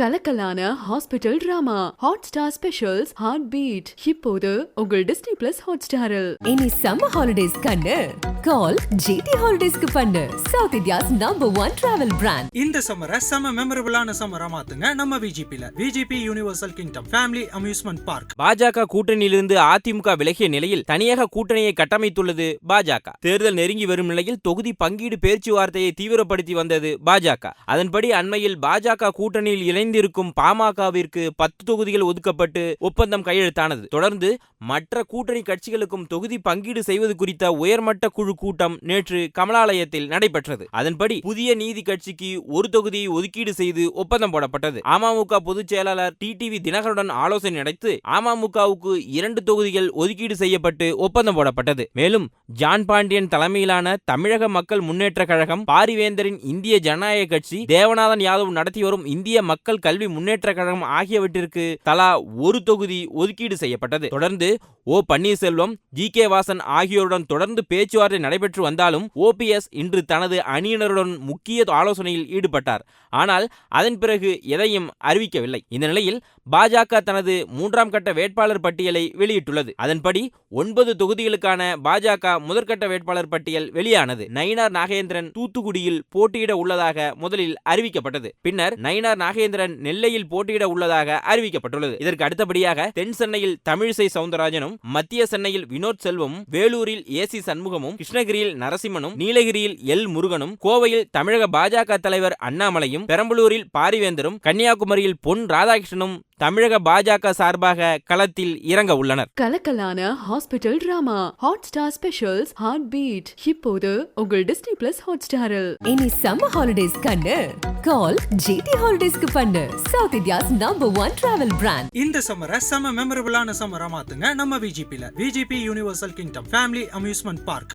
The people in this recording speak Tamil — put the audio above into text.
கலக்கலான hospital drama. Hotstar specials heart beat இப்போது உங்கள் டிஸ்னி பிளஸ் ஹாட் ஸ்டாரில் இனி சம்மர் ஹாலிடேஸ் கண்ணு. கால் ஜிடி ஹாலிடேஸ்க்கு பண்ணு south India's number one travel brand இந்த சம்மரை செம மெமரபிளான சம்மரா மாத்துங்க நம்ம விஜிபில VGP universal kingdom family amusement park பாஜக கூட்டணியிலிருந்து அதிமுக விலகிய நிலையில் தனியாக கூட்டணியை கட்டமைத்துள்ளது பாஜக. தேர்தல் நெருங்கி வரும் நிலையில் தொகுதி பங்கீடு பேச்சுவார்த்தையை தீவிரப்படுத்தி வந்தது பாஜக. அதன்படி அண்மையில் பாஜக கூட்டணியில் இணைந்திருக்கும் பாமகவிற்கு பத்து தொகுதிகள் ஒதுக்கப்பட்டு ஒப்பந்தம் கையெழுத்தானது. தொடர்ந்து மற்ற கூட்டணி கட்சிகளுக்கும் தொகுதி பங்கீடு செய்வது குறித்த உயர்மட்ட குழு கூட்டம் நேற்று கமலாலயத்தில் நடைபெற்றது. அதன்படி புதிய நீதி கட்சிக்கு ஒரு தொகுதியை ஒதுக்கீடு செய்து ஒப்பந்தம் போடப்பட்டது. அமமுக பொதுச் செயலாளர் டிடிவி தினகருடன் ஆலோசனை நடத்தி அமமுகவுக்கு இரண்டு தொகுதிகள் ஒதுக்கீடு செய்யப்பட்டு ஒப்பந்தம் போடப்பட்டது. மேலும் ஜான் பாண்டியன் தலைமையிலான தமிழக மக்கள் முன்னேற்ற கழகம் பாரிவேந்தரின் இந்திய ஜனநாயக கட்சி தேவநாதன் யாதவ் நடத்தி வரும் இந்திய மக்கள் கல்வி முன்னேற்ற கழகம் ஆகியவற்றிற்கு தலா ஒரு தொகுதி ஒதுக்கீடு செய்யப்பட்டது. தொடர்ந்து O Panneerselvam G K Vasan ஆகியோருடன் தொடர்ந்து பேச்சுவார்த்தை நடைபெற்று வந்தாலும் ஓபிஎஸ் இன்று தனது அணியினருடன் முக்கிய ஆலோசனையில் ஈடுபட்டார். ஆனால் அதன் பிறகு எதையும் அறிவிக்கவில்லை. இந்த நிலையில் பாஜக தனது மூன்றாம் கட்ட வேட்பாளர் பட்டியலை வெளியிட்டுள்ளது. அதன்படி ஒன்பது தொகுதிகளுக்கான பாஜக முதற்கட்ட வேட்பாளர் பட்டியல் வெளியானது. நயினார் நாகேந்திரன் தூத்துக்குடியில் போட்டியிட உள்ளதாக முதலில் அறிவிக்கப்பட்டது. பின்னர் நயினார் நாகேந்திரன் நெல்லையில் போட்டியிட உள்ளதாக அறிவிக்கப்பட்டுள்ளது. இதற்கு அடுத்தபடியாக தென் சென்னையில் தமிழிசை சவுந்தரராஜனும் மத்திய சென்னையில் வினோத் செல்வமும் வேலூரில் ஏ சி சண்முகமும் கிருஷ்ணகிரியில் நரசிம்மனும் நீலகிரியில் எல் முருகனும் கோவையில் தமிழக பாஜக தலைவர் அண்ணாமலையும் பெரம்பலூரில் பாரிவேந்தரும் கன்னியாகுமரியில் பொன் ராதாகிருஷ்ணனும் தமிழக பாஜக சார்பாக களத்தில் இறங்க உள்ளனர். கலக்கலான hospital drama Hotstar specials heart beat இப்போது உங்கள் டிஸ்னி பிளஸ் ஹாட் ஸ்டாரில் இனி சம்மர் ஹாலிடேஸ் கண்ணு. கால் ஜிடி ஹாலிடேஸ்க்கு பண்ணு. South India's number one travel brand இந்த சம்மரை செம மெமரபிளான சம்மரா மாத்துங்க நம்ம விஜிபில VGP universal kingdom family amusement park